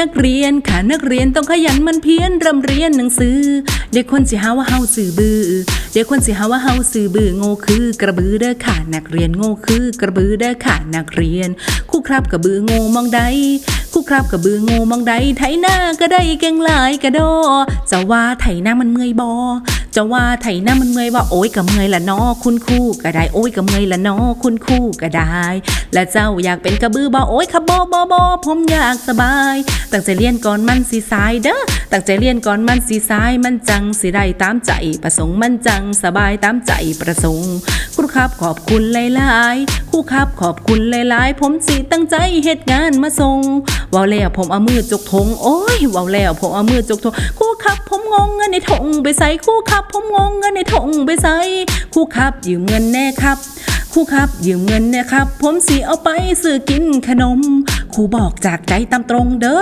นักเรียนค่ะนักเรียนต้องขยันมันเพียนรำเรียนหนังสือ เด็กคนสิหาว่าเฮาสื่อบือ เด็กคนสิหาว่าเฮาสื่อบือโง่คือกระบือเด้อค่ะ นักเรียนโง่คือกระบือเด้อค่ะ นักเรียน คู่ครับกระบือโง่มองใดคู่ครับกระบือโง่มองใดไถหน้าก็ได้เก่งหลายกระโดจะว่าไถหน้ามันเมื่อยบอ จะว่าไถหน้ามันเมื่อยว่าโอ้ยก็เมื่อยละนอคุณคู่ก็ได้โอ้ยก็เมื่อยละนอคุณคู่ก็ได้ และเจ้าอยากเป็นกระบือบอโอ้ยขับบอบอบอผมอยากสบาย ตั้งใจเรียนก่อนมันสีสายเด้อตั้งใจเรียนก่อนมันสีสายมันจังสิได้ตามใจ ประสงค์มันจังสบายตามใจประสงค์ครูครับขอบคุณหลายๆครูครับขอบคุณหลายๆ ผมสิตั้งใจเหตุงานมาส่งเว้าแล้วผมเอามือจกธงโอ้ยเว้าแล้วผมเอามือจกธงครูครับผมงงเงินในถงไปใส่คู่ครูครับผมงงเงินในถงไปใส่ครูครับยืมเงินแน่ครับคู่ครับยืมเงินแน่ครับ ผมสีเอาไปซื้อกินขนมครูบอกจากใจตามตรงเด้อ